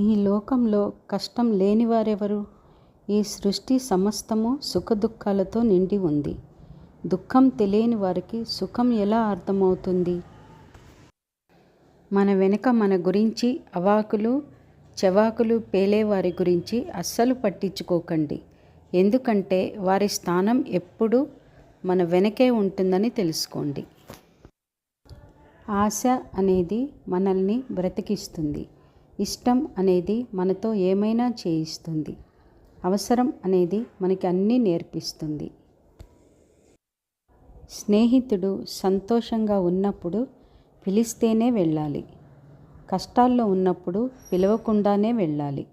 ఈ లోకంలో కష్టం లేనివారెవరు ఈ సృష్టి సమస్తము సుఖదుఖాలతో నిండి ఉంది. దుఃఖం తెలియని వారికి సుఖం ఎలా అర్థమవుతుంది? మన వెనుక మన గురించి అవాకులు చెవాకులు పేలేవారి గురించి అస్సలు పట్టించుకోకండి. ఎందుకంటే వారి స్థానం ఎప్పుడూ మన వెనకే ఉంటుందని తెలుసుకోండి. ఆశ అనేది మనల్ని బ్రతికిస్తుంది. ఇష్టం అనేది మనతో ఏమైనా చేయిస్తుంది. అవసరం అనేది మనకి అన్నీ నేర్పిస్తుంది. స్నేహితుడు సంతోషంగా ఉన్నప్పుడు పిలిస్తేనే వెళ్ళాలి. కష్టాల్లో ఉన్నప్పుడు పిలవకుండానే వెళ్ళాలి.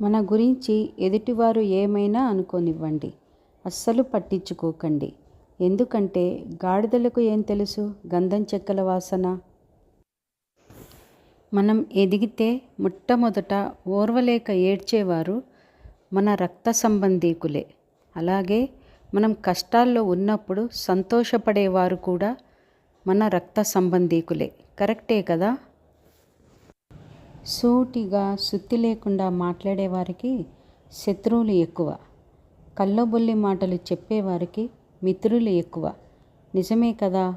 మన గురించి ఎదుటివారు ఏమైనా అనుకోనివ్వండి. అస్సలు పట్టించుకోకండి. ఎందుకంటే గాడిదలకు ఏం తెలుసు? గంధం చెక్కల వాసన మనం ఎదిగితే మొట్టమొదట ఓర్వలేక ఏడ్చేవారు మన రక్త సంబంధీకులే. అలాగే మనం కష్టాల్లో ఉన్నప్పుడు సంతోషపడేవారు కూడా మన రక్త సంబంధీకులే. కరెక్టే కదా? సూటిగా సుత్తి లేకుండా మాట్లాడేవారికి శత్రువులు ఎక్కువ. కళ్ళబొల్లి మాటలు చెప్పేవారికి మిత్రులు ఎక్కువ. నిజమే కదా?